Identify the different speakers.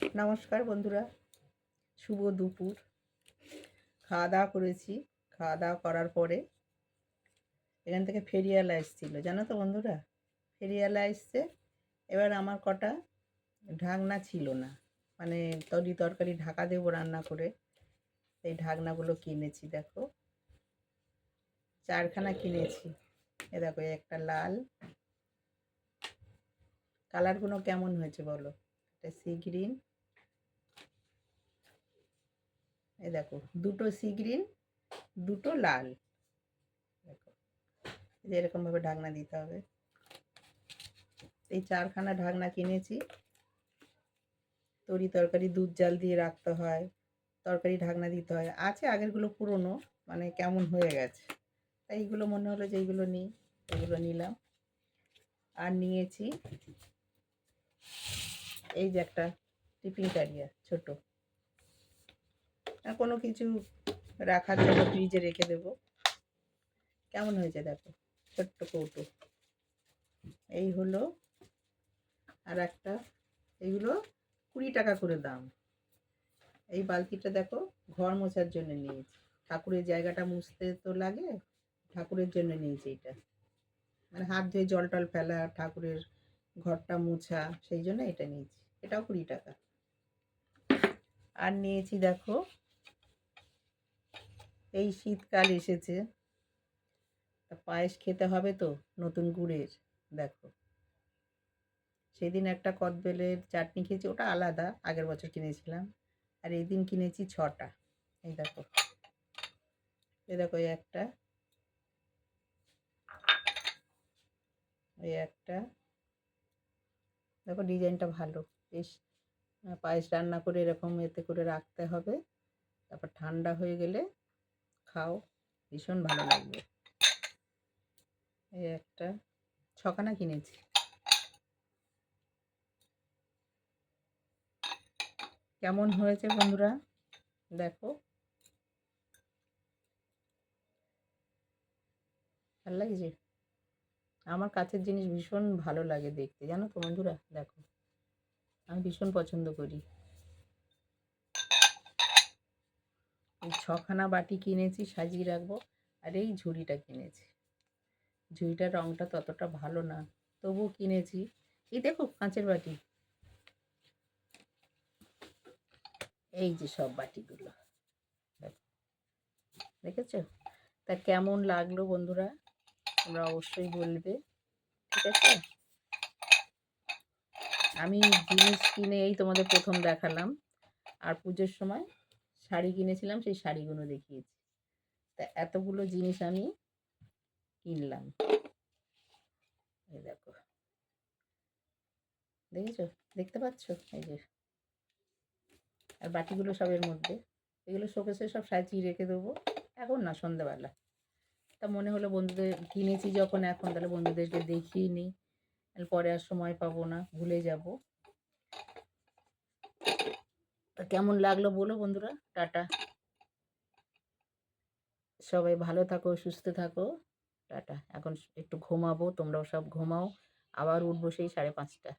Speaker 1: নমস্কার বন্ধুরা, শুভ দুপুর। খাওয়া দাওয়া করেছি খাওয়া দাওয়া করার পরে এখান থেকে ফেরিওয়ালা এসেছিল, জানো তো বন্ধুরা? ফেরিওয়ালা এসছে, এবার আমার কটা ঢাকনা ছিল না। মানে তরি তরকারি ঢাকা দেবো রান্না করে এই ঢাকনাগুলো কিনেছি, দেখো। চারখানা কিনেছি, এ দেখো, একটা লাল। কালারগুলো কেমন হয়েছে বলো? এটা সি গ্রিন এই দেখো, দুটো সি গ্রিন দুটো লাল। দেখো এরকমভাবে ঢাকনা দিতে হবে। এই চারখানা ঢাকনা কিনেছি। তরি তরকারি, দুধ জাল দিয়ে রাখতে হয়, তরকারি ঢাকনা দিতে হয়। আছে আগেরগুলো পুরনো মানে কেমন হয়ে গেছে। তাই এইগুলো মনে হলো যে এইগুলো নিই এগুলো নিলাম। আর নিয়েছি এই যে একটা টিফিন ক্যারিয়ার, ছোট। কোনো কিছু রাখার জন্য ফ্রিজে রেখে দেব। কেমন হয়েছে দেখো, ছোট্ট কৌটো। এই হলো আর একটা এইগুলো কুড়ি টাকা করে দাম। এই বালতিটা দেখো ঘর মোছার জন্য নিয়েছি। ঠাকুরের জায়গাটা মুছতে তো লাগে, ঠাকুরের জন্য নিয়েছি এটা। মানে হাত ধুয়ে জল টল ফেলা, ঠাকুরের ঘরটা মোছা, সেই জন্য এটা নিয়েছি। এটাও কুড়ি টাকা। আর নিয়েছি দেখো, এই শীতকাল এসেছে। পায়েস খেতে হবে তো, নতুন গুড়ের, দেখো। সেদিন একটা কদবেলের চাটনি খেয়েছি, ওটা আলাদা, আগের বছর কিনেছিলাম। আর এই দিন কিনেছি ছটা, এই দেখো। এই দেখো একটা। এই একটা। দেখো ডিজাইনটা ভালো। বেশ পায়েস রান্না করে এরকম এতে করে রাখতে হবে। তারপর ঠান্ডা হয়ে গেলে খাও, ভীষণ ভালো লাগবে। এই একটা, ছখানা কিনেছি। কেমন হয়েছে বন্ধুরা? দেখো। ভালো লাগছে? আমার কাছের জিনিস ভীষণ ভালো লাগে দেখতে। জানো তো বন্ধুরা? দেখো। আমি ভীষণ পছন্দ করি। এই ছখানা বাটি কিনেছি, সাজিয়ে রাখব। আর এই ঝুড়িটা কিনেছি। ঝুড়িটার রঙটা ততটা ভালো না। তবুও কিনেছি। এই দেখো, কাঁচের বাটি। এই যে সব বাটিগুলো। দেখেছ? তা কেমন লাগল বন্ধুরা? তোমরা অবশ্যই বলবে, ঠিক আছে? আমি জিনিস কিনে এই তোমাদের প্রথম দেখালাম। আর পুজোর সময় শাড়ি কিনেছিলাম, সেই শাড়িগুলো দেখিয়েছি। তা এতগুলো জিনিস আমি কিনলাম। দেখো। দেখেছ? দেখতে পাচ্ছ? এই যে। আর বাটিগুলো সবের মধ্যে। এগুলো শোকেসে সব সাজিয়ে রেখে দেবো। এখন না, সন্ধ্যাবেলা। তা মনে হলো বন্ধুদের কিনেছি যখন, এখন তাহলে বন্ধুদেরকে দেখিয়ে নিই। পরে আর সময় পাবো না, ভুলে যাব। কেমন লাগল বলো বন্ধুরা, টাটা। সবাই ভালো থাকো, সুস্থ থাকো, টাটা। এখন একটু ঘুমাবো, তোমরাও সব ঘুমাও, আবার উঠবো সেই সাড়ে পাঁচটা